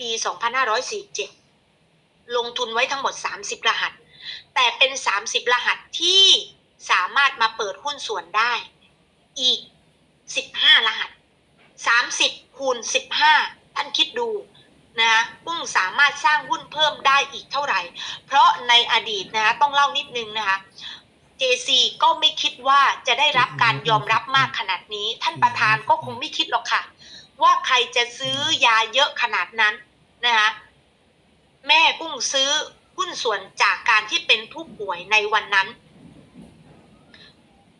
ปี 2547 ลงทุนไว้ทั้งหมด 30 รหัส แต่เป็น 30 รหัสที่สามารถมาเปิดหุ้นส่วนได้ อีก 15 รหัส 30 คูณ 15 ท่านคิดดูนะปุ้งสามารถสร้างหุ้นเพิ่มได้อีกเท่าไหร่ เพราะในอดีตนะคะต้องเล่านิดนึงนะคะ JC ก็ไม่คิดว่าจะได้รับการยอมรับมากขนาดนี้ ท่านประธานก็คงไม่คิดหรอกค่ะ ว่าใครจะซื้อยาเยอะขนาดนั้น นะคะแม่กุ้งซื้อหุ้นส่วนจากการที่เป็นผู้ป่วยในวันนั้น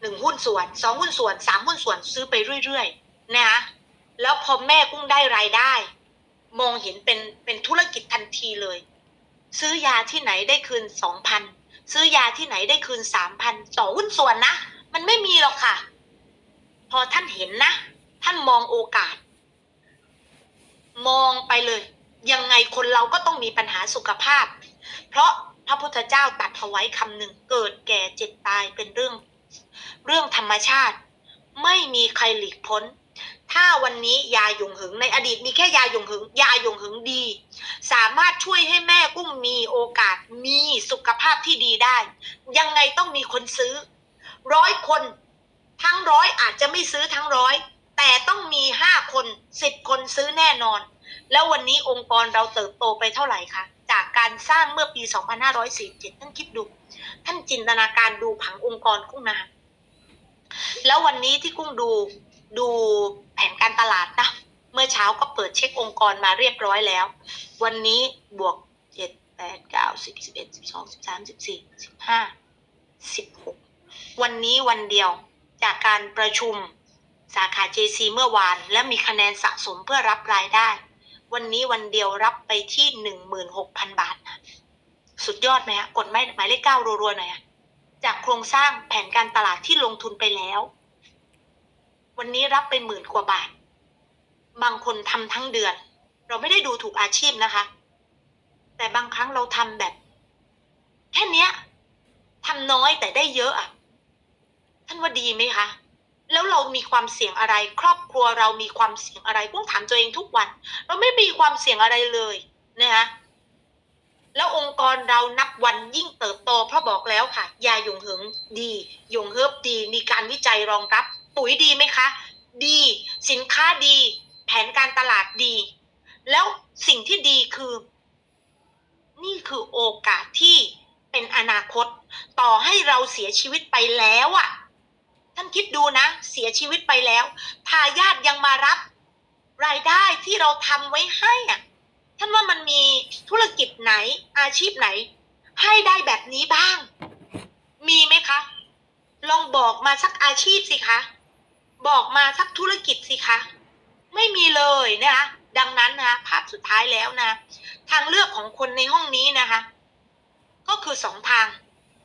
หนึ่งหุ้นส่วนสองหุ้นส่วนสามหุ้นส่วนซื้อไปเรื่อยๆนะคะแล้วพอแม่กุ้งได้รายได้ มองเห็นเป็นเป็นธุรกิจทันทีเลย ซื้อยาที่ไหนได้คืนสองพันซื้อยาที่ไหนได้คืนสามพันต่อหุ้นส่วนนะ มันไม่มีหรอกค่ะ พอท่านเห็นนะ ท่านมองโอกาส มองไปเลย ยังไงคนเราก็ต้องมีปัญหาสุขภาพ เพราะพระพุทธเจ้าตัดเอาไว้คำหนึ่งเกิดแก่เจ็บตายเป็นเรื่อง เรื่องธรรมชาติ ไม่มีใครหลีกพ้น ถ้าวันนี้ยาหยงหึงในอดีตมีแค่ยาหยงหึง ยาหยงหึงดี สามารถช่วยให้แม่กุ้งมีโอกาสมีสุขภาพที่ดีได้ ยังไงต้องมีคนซื้อ ร้อยคน ทั้งร้อยอาจจะไม่ซื้อทั้งร้อย แต่ต้องมีห้าคนสิบคนซื้อแน่นอน แล้ววันนี้องค์กรเราเติบโตไปเท่าไหร่คะจากการสร้างเมื่อปี 2547ท่านคิดดู ท่านจินตนาการดูผังองค์กรกุ้งนาแล้ววันนี้ที่กุ้งดูดูแผนการตลาดนะเมื่อเช้าก็เปิดเช็คองค์กรมาเรียบร้อยแล้ว วันนี้บวกเจ็ดแปดเก้าสิบสิบเอ็ดสิบสองสิบสามสิบสี่สิบห้าสิบหกวันนี้วันเดียวจากการประชุมสาขา JC เมื่อวาน และมีคะแนนสะสมเพื่อรับรายได้ วันนี้วันเดียวรับไปที่หนึ่งหมื่นหกพันบาทนะสุดยอดไหมฮะกดไม่หมายเลขเก้ารัวๆหน่อยอะจากโครงสร้างแผนการตลาดที่ลงทุนไปแล้ว วันนี้รับไปหมื่นกว่าบาท บางคนทำทั้งเดือน เราไม่ได้ดูถูกอาชีพนะคะ แต่บางครั้งเราทำแบบ แค่เนี้ยทำน้อยแต่ได้เยอะอะ ท่านว่าดีไหมคะ แล้วเรามีความเสี่ยงอะไร ครอบครัวเรามีความเสี่ยงอะไรกุ้งถามตัวเองทุกวัน เราไม่มีความเสี่ยงอะไรเลยนะคะแล้วองค์กรเรานับวันยิ่งเติบโตเพราะบอกแล้วค่ะ ยาหยงเหิงดีหยงเฮิบดี มีการวิจัยรองรับ ปุ๋ยดีไหมคะ ดี สินค้าดี แผนการตลาดดี แล้วสิ่งที่ดีคือ นี่คือโอกาสที่เป็นอนาคต ต่อให้เราเสียชีวิตไปแล้วอะ่ะ คิดดูนะ เสียชีวิตไปแล้วทายาทยังมารับ รายได้ที่เราทำไว้ให้อะท่านว่ามันมีธุรกิจไหนอาชีพไหน ให้ได้แบบนี้บ้าง มีไหมคะ ลองบอกมาสักอาชีพสิคะ บอกมาสักธุรกิจสิคะ ไม่มีเลยนะคะดังนั้นนะคะภาพสุดท้ายแล้วนะ ทางเลือกของคนในห้องนี้นะคะ ก็คือสองทาง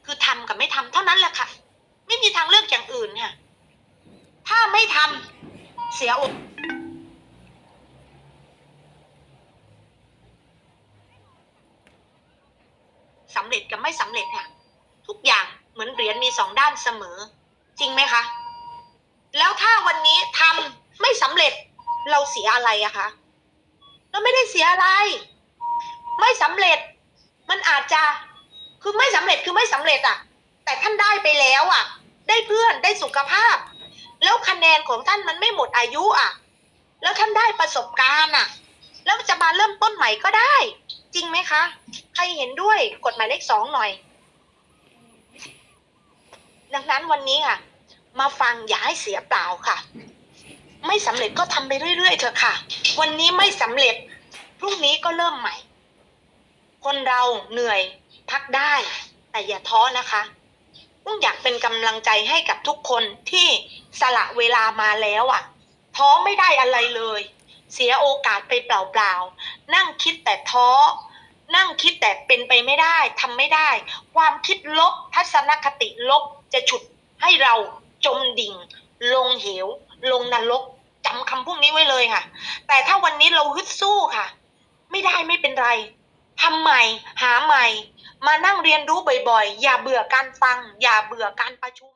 คือทำกับไม่ทำเท่านั้นแหละค่ะ ไม่มีทางเลือกอย่างอื่นค่ะ ถ้าไม่ทำเสียอกสำเร็จกับไม่สำเร็จค่ะทุกอย่างเหมือนเหรียญมีสองด้านเสมอ จริงไหมคะ แล้วถ้าวันนี้ทำไม่สำเร็จเราเสียอะไรอะคะเราไม่ได้เสียอะไร ไม่สำเร็จ มันอาจจะคือไม่สำเร็จคือไม่สำเร็จอะแต่ท่านได้ไปแล้วอะได้เพื่อนได้สุขภาพ แล้วคะแนนของท่านมันไม่หมดอายุอะแล้วท่านได้ประสบการณ์อะแล้วจะมาเริ่มต้นใหม่ก็ได้ จริงไหมคะ ใครเห็นด้วยกดหมายเลขสองหน่อย ดังนั้นวันนี้ค่ะ มาฟังอย่าให้เสียเปล่าค่ะ ไม่สำเร็จก็ทำไปเรื่อยๆเถอะค่ะ วันนี้ไม่สำเร็จพรุ่งนี้ก็เริ่มใหม่ คนเราเหนื่อยพักได้ แต่อย่าท้อนะคะ ต้องอยากเป็นกำลังใจให้กับทุกคนที่สละเวลามาแล้วอะ ท้อไม่ได้อะไรเลย เสียโอกาสไปเปล่าๆ นั่งคิดแต่ท้อ นั่งคิดแต่เป็นไปไม่ได้ทำไม่ได้ ความคิดลบทัศนคติลบจะฉุดให้เราจมดิ่ง ลงเหว ลงนรกจำคำพวกนี้ไว้เลยค่ะ แต่ถ้าวันนี้เราฮึดสู้ค่ะ ไม่ได้ไม่เป็นไร ทำใหม่หาใหม่ มานั่งเรียนรู้บ่อยๆ อย่าเบื่อการฟัง อย่าเบื่อการประชุม